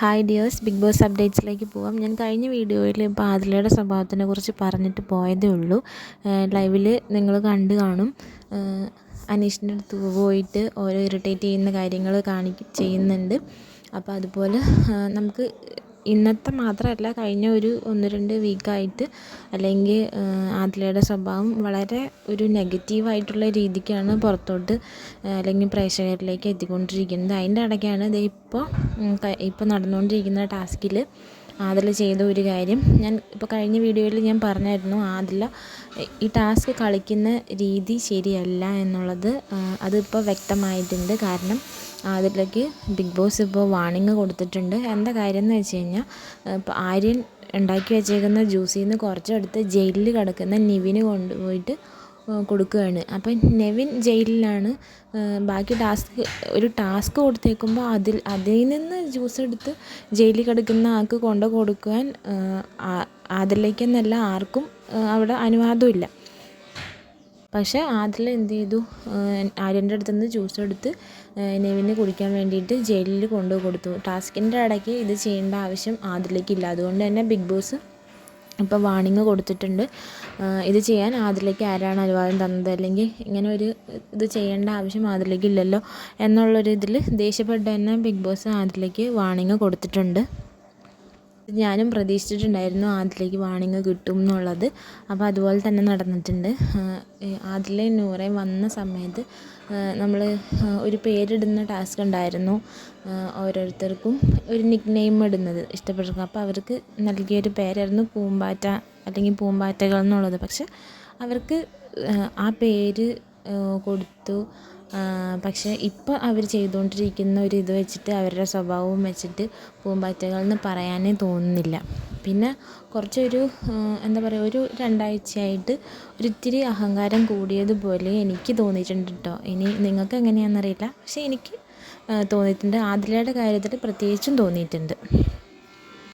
Hi dears Big Boss അപ്ഡേറ്റ്സിലേക്ക് പോവാം. ഞാൻ കഴിഞ്ഞ വീഡിയോയിൽ ഇപ്പോൾ സ്വഭാവത്തിനെ കുറിച്ച് പറഞ്ഞിട്ട് പോയതേ ഉള്ളൂ. ലൈവിൽ നിങ്ങൾ കണ്ടു കാണും. അനീഷിന്റെ അടുത്ത് പോയിട്ട് ഓരോ ഇറിറ്റേറ്റ് ചെയ്യുന്ന കാര്യങ്ങൾ കാണി ചെയ്യുന്നുണ്ട്. അപ്പോൾ അതുപോലെ നമുക്ക് ഇന്നത്തെ മാത്രമല്ല കഴിഞ്ഞ ഒരു ഒന്ന് രണ്ട് വീക്കായിട്ട് അല്ലെങ്കിൽ ആദിലയുടെ സ്വഭാവം വളരെ ഒരു നെഗറ്റീവായിട്ടുള്ള രീതിക്കാണ് പുറത്തോട്ട് അല്ലെങ്കിൽ പ്രേക്ഷകരിലേക്ക് എത്തിക്കൊണ്ടിരിക്കുന്നത്. അതിന്റെ ഇടയ്ക്കാണ് ദേ ഇപ്പോൾ ഇപ്പോൾ നടന്നുകൊണ്ടിരിക്കുന്ന ടാസ്കിൽ ആദില ചെയ്ത ഒരു കാര്യം. ഞാൻ ഇപ്പോൾ കഴിഞ്ഞ വീഡിയോയിൽ ഞാൻ പറഞ്ഞായിരുന്നു ആദില ഈ ടാസ്ക് കളിക്കുന്ന രീതി ശരിയല്ല എന്നുള്ളത് അതിപ്പോൾ വ്യക്തമായിട്ടുണ്ട്. കാരണം ആദിലയ്ക്ക് ബിഗ് ബോസ് ഇപ്പോൾ വാണിംഗ് കൊടുത്തിട്ടുണ്ട്. എന്താ കാര്യം എന്ന് വെച്ച് കഴിഞ്ഞാൽ ഇപ്പോൾ ആര്യൻ ഉണ്ടാക്കി വെച്ചേക്കുന്ന ജ്യൂസിൽ നിന്ന് കുറച്ചെടുത്ത് ജയിലിൽ കിടക്കുന്ന നിവിന് കൊണ്ടുപോയിട്ട് കൊടുക്കുകയാണ്. അപ്പം നെവിൻ ജയിലിലാണ്. ബാക്കി ടാസ്ക് ഒരു ടാസ്ക് കൊടുത്തേക്കുമ്പോൾ അതിൽ അതിൽ നിന്ന് ജ്യൂസ് എടുത്ത് ജയിലിൽ കിടക്കുന്ന ആൾക്ക് കൊണ്ട് കൊടുക്കുവാൻ അതിലേക്കെന്നല്ല ആർക്കും അവിടെ അനുവാദമില്ല പക്ഷേ ആദിൽ എന്ത് ചെയ്തു? ആര്യന്റെ അടുത്ത് നിന്ന് ജ്യൂസ് എടുത്ത് നെവിന് കുടിക്കാൻ വേണ്ടിയിട്ട് ജയിലിൽ കൊണ്ടു കൊടുത്തു. ടാസ്കിന്റെ ഇടയ്ക്ക് ഇത് ചെയ്യേണ്ട ആവശ്യം ആദിലേക്കില്ല അതുകൊണ്ട് തന്നെ ബിഗ് ബോസ് ഇപ്പോൾ വാണിംഗ് കൊടുത്തിട്ടുണ്ട്. ഇത് ചെയ്യാൻ ആദിലേക്ക് ആരാണ് അനുവാദം തന്നത്? അല്ലെങ്കിൽ ഇങ്ങനെ ഒരു ഇത് ചെയ്യേണ്ട ആവശ്യം ആദിലേക്ക് ഇല്ലല്ലോ? എന്നുള്ളൊരു ഇതിൽ ദേഷ്യപ്പെട്ട് തന്നെ ബിഗ് ബോസ് ആദിലേക്ക് വാണിംഗ് കൊടുത്തിട്ടുണ്ട്. ഞാനും പ്രതീക്ഷിച്ചിട്ടുണ്ടായിരുന്നു ആദിലേക്ക് വാണിങ് കിട്ടും എന്നുള്ളത്. അപ്പോൾ അതുപോലെ തന്നെ നടന്നിട്ടുണ്ട്. ആദിലയും നൂറയും വന്ന സമയത്ത് നമ്മൾ ഒരു പേരിടുന്ന ടാസ്ക് ഉണ്ടായിരുന്നു. ഓരോരുത്തർക്കും ഒരു നിക് നെയിം ഇടുന്നത് ഇഷ്ടപ്പെട്ടവർക്ക്. അപ്പോൾ അവർക്ക് നൽകിയൊരു പേരായിരുന്നു പൂമ്പാറ്റ അല്ലെങ്കിൽ പൂമ്പാറ്റകൾ എന്നുള്ളത്. പക്ഷെ അവർക്ക് ആ പേര് കൊടുത്തു. പക്ഷേ ഇപ്പോൾ അവർ ചെയ്തുകൊണ്ടിരിക്കുന്ന ഒരു ഇത് വെച്ചിട്ട് അവരുടെ സ്വഭാവവും വെച്ചിട്ട് പൂമ്പാറ്റകൾ എന്ന് പറയാനേ തോന്നുന്നില്ല. പിന്നെ കുറച്ചൊരു എന്താ പറയുക ഒരു രണ്ടാഴ്ചയായിട്ട് ഒരിത്തിരി അഹങ്കാരം കൂടിയതുപോലെ എനിക്ക് തോന്നിയിട്ടുണ്ട് കേട്ടോ ഇനി നിങ്ങൾക്ക് എങ്ങനെയാണെന്നറിയില്ല. പക്ഷേ എനിക്ക് തോന്നിയിട്ടുണ്ട്. ആദിലയുടെ കാര്യത്തിൽ പ്രത്യേകിച്ചും തോന്നിയിട്ടുണ്ട്.